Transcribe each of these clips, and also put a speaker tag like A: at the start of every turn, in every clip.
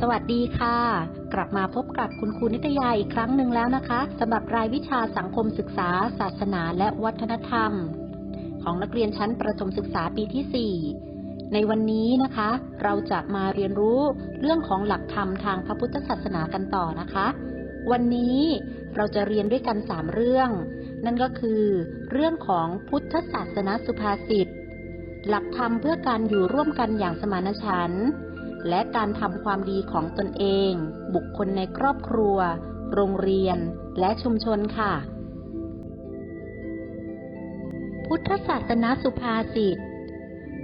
A: สวัสดีค่ะ กลับมาพบกับคุณครูนิตยาอีกครั้งหนึ่งแล้วนะคะสำหรับรายวิชาสังคมศึกษา ศาสนาและวัฒนธรรม ของนักเรียนชั้นประถมศึกษาปีที่ 4 ในวันนี้นะคะ เราจะมาเรียนรู้เรื่องของหลักธรรมทางพระพุทธศาสนากันต่อนะคะ วันนี้เราจะเรียนด้วยกัน 3 เรื่อง นั่นก็คือ เรื่องของพุทธศาสนาสุภาษิตหลักธรรมเพื่อการอยู่ร่วมกันอย่างสมานฉันท์ และการทำความดีของตนเอง บุคคลในครอบครัว โรงเรียน และชุมชนค่ะ พุทธศาสนาสุภาษิต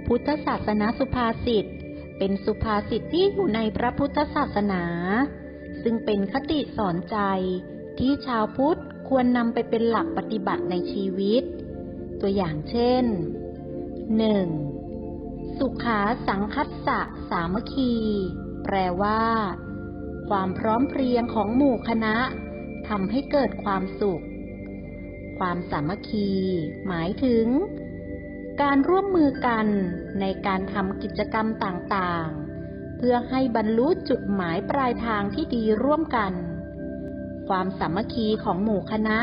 A: พุทธศาสนาสุภาษิต เป็นสุภาษิตที่อยู่ในพระพุทธศาสนา ซึ่งเป็นคติสอนใจที่ชาวพุทธควรนำไปเป็นหลักปฏิบัติในชีวิต ตัวอย่างเช่น 1. สุขาสังคัสสะสามัคคี แปลว่า ความพร้อมเพรียงของหมู่คณะทำให้เกิดความสุข ความสามัคคี หมายถึง การร่วมมือกันในการทำกิจกรรมต่างๆ เพื่อให้บรรลุจุดหมายปลายทางที่ดีร่วมกัน ความสามัคคีของหมู่คณะ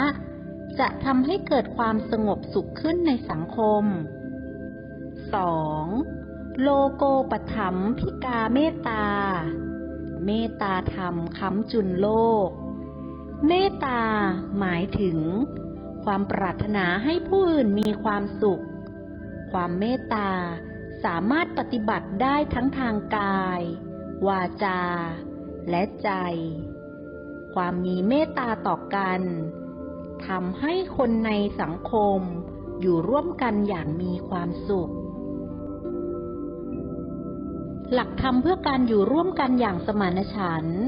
A: จะทำให้เกิดความสงบสุขขึ้นในสังคม 2. โลโกปถัมพิกาเมตตา เมตตาธรรมค้ำจุนโลก เมตตาหมายถึง ความปรารถนาให้ผู้อื่นมีความสุข ความเมตตาสามารถปฏิบัติได้ทั้งทางกาย วาจา และใจ ความมีเมตตาต่อกันทำให้คนในสังคมอยู่ร่วมกันอย่างมีความสุข หลักธรรมเพื่อการอยู่ร่วมกันอย่างสมานฉันท์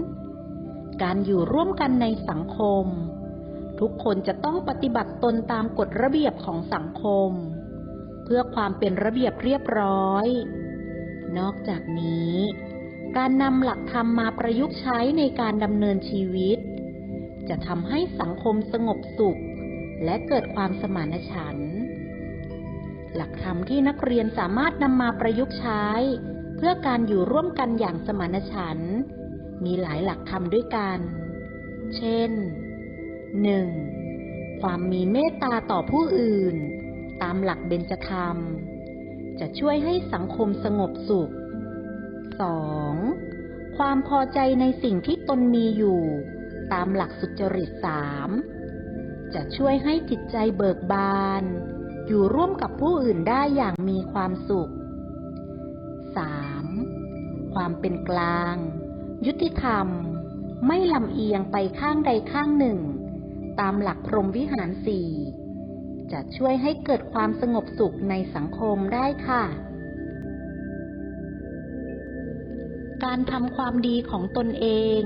A: การอยู่ร่วมกันในสังคม ทุกคนจะต้องปฏิบัติตนตามกฎระเบียบของสังคม เพื่อความเป็นระเบียบเรียบร้อย นอกจากนี้ การนำหลักธรรมมาประยุกต์ใช้ในการดำเนินชีวิต จะทำให้สังคมสงบสุข และเกิดความสมานฉันท์ หลักธรรมที่นักเรียนสามารถนำมาประยุกต์ใช้ เพื่อการอยู่ร่วมกันอย่างสมานฉันท์มีหลายหลักธรรมด้วยกัน เช่น 1. ความมีเมตตาต่อผู้อื่น ตามหลักเบญจธรรม จะช่วยให้สังคมสงบสุข 2. ความพอใจในสิ่งที่ตนมีอยู่ ตามหลักสุจริตสามจะช่วยให้จิตใจเบิกบาน อยู่ร่วมกับผู้อื่นได้อย่างมีความสุข 3. ความเป็นกลาง ยุติธรรม ไม่ลำเอียงไปข้างใดข้างหนึ่ง ตามหลักพรหมวิหารสี่จะช่วยให้เกิดความสงบสุขในสังคมได้ค่ะ การทำความดีของตนเอง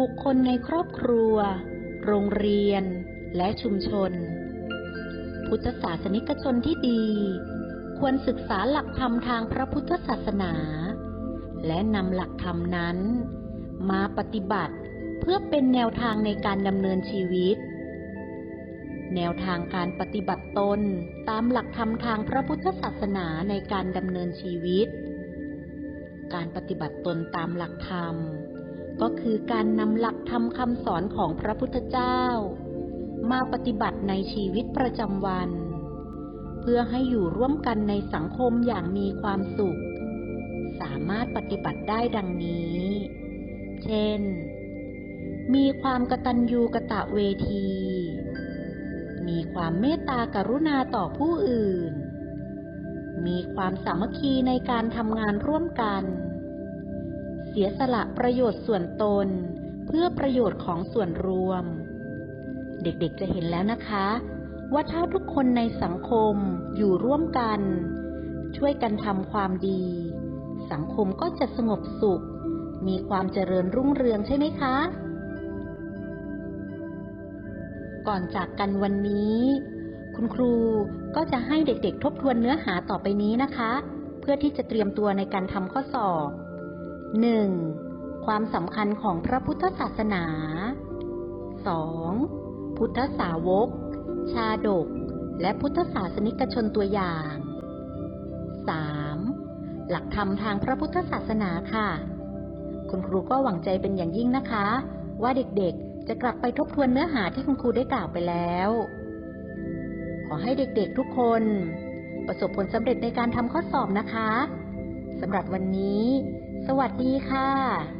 A: บุคคลในครอบครัว โรงเรียน และชุมชน พุทธศาสนิกชนที่ดี ควรศึกษาหลักธรรมทางพระพุทธศาสนา และนำหลักธรรมนั้น มาปฏิบัติเพื่อเป็นแนวทางในการดำเนินชีวิต แนวทางการปฏิบัติตนตามหลักธรรมทางพระพุทธศาสนาในการดำเนินชีวิต การปฏิบัติตนตามหลักธรรม ก็คือการนำหลักธรรมคำสอนของพระพุทธเจ้า มาปฏิบัติในชีวิตประจำวัน เพื่อให้อยู่ร่วมกันในสังคมอย่างมีความสุข สามารถปฏิบัติได้ดังนี้ เช่น มีความกตัญญูกะตะเวที มีความเมตตากรุณาต่อผู้อื่น มีความสามัคคีในการทำงานร่วมกัน เสียสละประโยชน์ส่วนตนเพื่อประโยชน์ของส่วนรวม เด็กๆจะเห็นแล้วนะคะ ว่าถ้าทุกคนในสังคมอยู่ร่วมกัน ช่วยกันทำความดี สังคมก็จะสงบสุข มีความเจริญรุ่งเรืองใช่ไหมคะ ก่อนจากกันวันนี้ คุณครูก็จะให้เด็กๆ ทบทวนเนื้อหาต่อไปนี้นะคะ เพื่อที่จะเตรียมตัวในการทำข้อสอบ 1. ความสำคัญของพระพุทธศาสนา 2. พุทธสาวก ชาดก และพุทธศาสนิกชนตัวอย่าง 3. หลักธรรมทางพระพุทธศาสนาค่ะ คุณครูก็หวังใจเป็นอย่างยิ่งนะคะ ว่าเด็กๆ จะกลับไปทบทวนเนื้อหาที่คุณครูได้กล่าวไปแล้ว ขอให้เด็กๆทุกคน ประสบผลสำเร็จในการทำข้อสอบนะคะสำหรับวันนี้ สวัสดีค่ะ